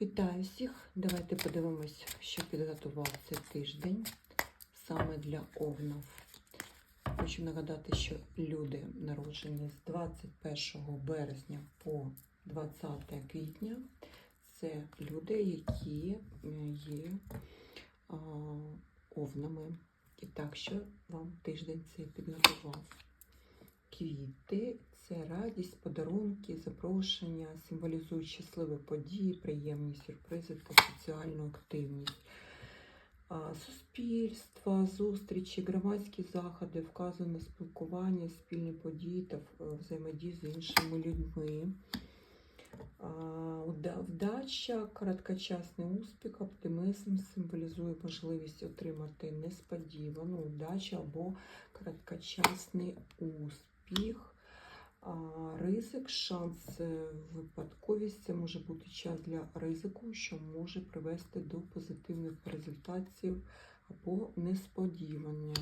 Вітаю всіх! Давайте подивимось, що підготував цей тиждень саме для овнів. Хочу нагадати, що люди народжені з 21 березня по 20 квітня це люди, які е, є овнами. І так, що вам тиждень цей підготував? Квіти це радість, подарунки, запрошення, символізують щасливі події, приємні сюрпризи та соціальну активність. А, Суспільство, зустрічі, громадські заходи, вказане спілкування, спільні події та взаємодії з іншими людьми. Вдача, короткочасний успіх, оптимізм символізує можливість отримати несподівану удачу або короткочасний успіх. А, Ризик, шанс, е, випадковість це може бути час для ризику, що може привести до позитивних результатів або несподівання.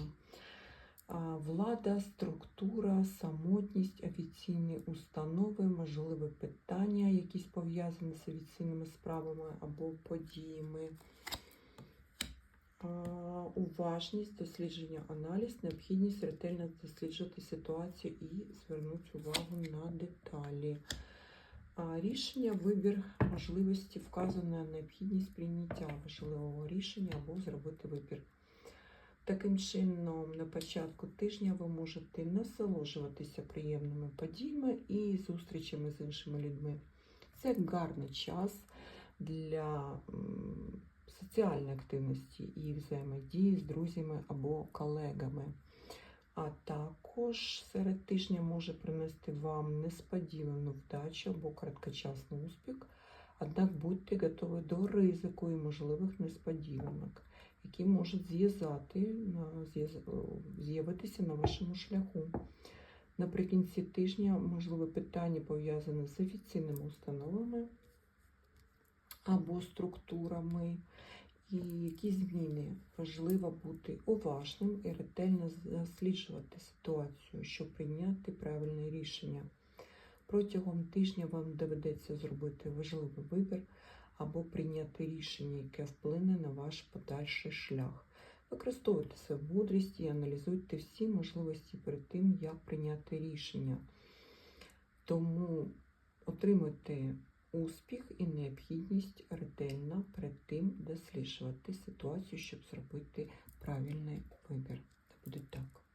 Влада, структура, самотність, офіційні установи, можливі питання, якісь пов'язані з офіційними справами або подіями. Уважність, дослідження, аналіз, необхідність ретельно досліджувати ситуацію і звернути увагу на деталі. Рішення, вибір можливості, вказана необхідність прийняття важливого рішення або зробити вибір. Таким чином, на початку тижня ви можете насолоджуватися приємними подіями і зустрічами з іншими людьми. Це гарний час для соціальної активності і взаємодії з друзями або колегами. А також серед тижня може принести вам несподівану вдачу або короткочасний успіх. Однак будьте готові до ризику і можливих несподіванок, які можуть зв'язати з'явитися на вашому шляху. Наприкінці тижня можливе питання пов'язане з офіційними установами або структурами, і які зміни важливо бути уважним і ретельно досліджувати ситуацію, щоб прийняти правильне рішення. Протягом тижня вам доведеться зробити важливий вибір або прийняти рішення, яке вплине на ваш подальший шлях. Використовуйте свою мудрість і аналізуйте всі можливості перед тим, як прийняти рішення. Тому отримуйте успіх і необхідність ретельно перед тим досліджувати ситуацію, щоб зробити правильний вибір. Це буде так.